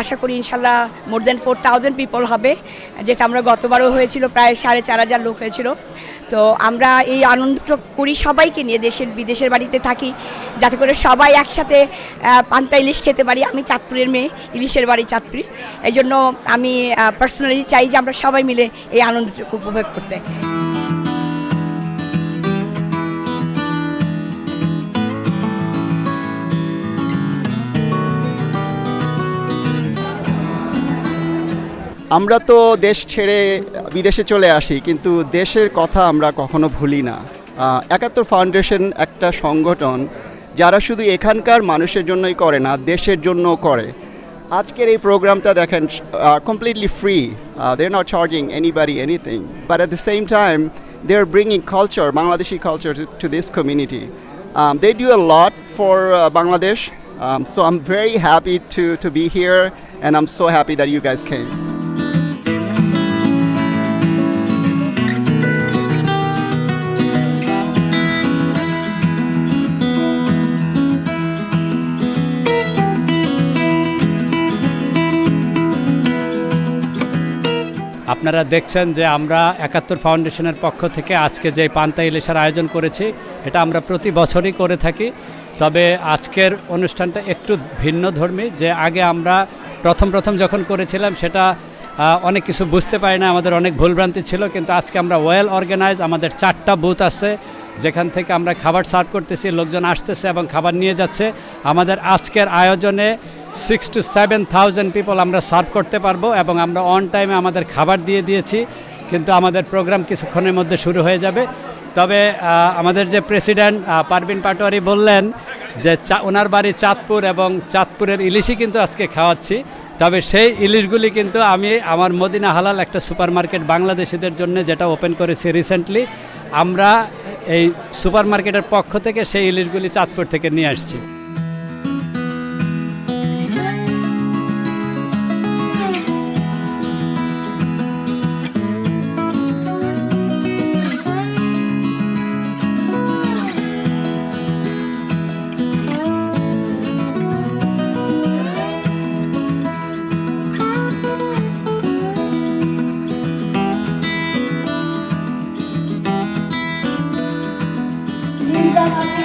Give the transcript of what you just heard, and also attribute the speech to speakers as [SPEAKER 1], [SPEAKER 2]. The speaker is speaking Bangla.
[SPEAKER 1] আশা করি ইনশাল্লাহ more than four thousand people হবে, যেটা আমরা গতবারও হয়েছিল, প্রায় সাড়ে চার হাজার লোক হয়েছিল। তো আমরা এই আনন্দটা করি সবাইকে নিয়ে, দেশের, বিদেশের বাড়িতে থাকি, যাতে করে সবাই একসাথে পান্তা ইলিশ খেতে পারি। আমি চাঁদপুরের মেয়ে, ইলিশের বাড়ি চাঁদপুরি। এই জন্য আমি পার্সোনালি চাই যে আমরা সবাই মিলে এই আনন্দটুকু উপভোগ করতে।
[SPEAKER 2] আমরা তো দেশ ছেড়ে বিদেশে চলে আসি কিন্তু দেশের কথা আমরা কখনো ভুলি না। একাত্তর ফাউন্ডেশন একটা সংগঠন যারা শুধু এখানকার মানুষের জন্যই করে না দেশের জন্য করে। আজকের এই প্রোগ্রামটা দেখেন completely free they are not charging anybody anything but at the same time they are bringing culture Bangladeshi culture to this community they do a lot for Bangladesh Um, so I'm very happy to, to be here, and I'm so happy that you guys.
[SPEAKER 3] আপনারা দেখছেন যে আমরা একাত্তর ফাউন্ডেশনের পক্ষ থেকে আজকে যে পান্তা ইলিশের আয়োজন করেছি, এটা আমরা প্রতি বছরই করে থাকি। তবে আজকের অনুষ্ঠানটা একটু ভিন্ন ধর্মী, যে আগে আমরা প্রথম প্রথম যখন করেছিলাম, সেটা অনেক কিছু বুঝতে পারি না, আমাদের অনেক ভুলভ্রান্তি ছিল, কিন্তু আজকে আমরা ওয়েল অর্গানাইজ আমাদের চারটা বুথ আছে, যেখান থেকে আমরা খাবার সার্ভ করতেছি, লোকজন আসতেছে এবং খাবার নিয়ে যাচ্ছে। আমাদের আজকের আয়োজনে six two seven thousand people আমরা সার্ভ করতে পারব এবং আমরা অন টাইমে আমাদের খাবার দিয়ে দিয়েছি। কিন্তু আমাদের প্রোগ্রাম কিছুক্ষণের মধ্যে শুরু হয়ে যাবে। তবে আমাদের যে প্রেসিডেন্ট পারভিন পাটোয়ারি বললেন যে চা, ওনার বাড়ি চাঁদপুর এবং চাঁদপুরের ইলিশই কিন্তু আজকে খাওয়াচ্ছি। তবে সেই ইলিশগুলি কিন্তু আমি আমার মদিনা হালাল একটা সুপার মার্কেট বাংলাদেশিদের জন্য যেটা ওপেন করেছি রিসেন্টলি আমরা এই সুপার মার্কেটের পক্ষ থেকে সেই ইলিশগুলি চাঁদপুর থেকে নিয়ে আসছি। Thank you.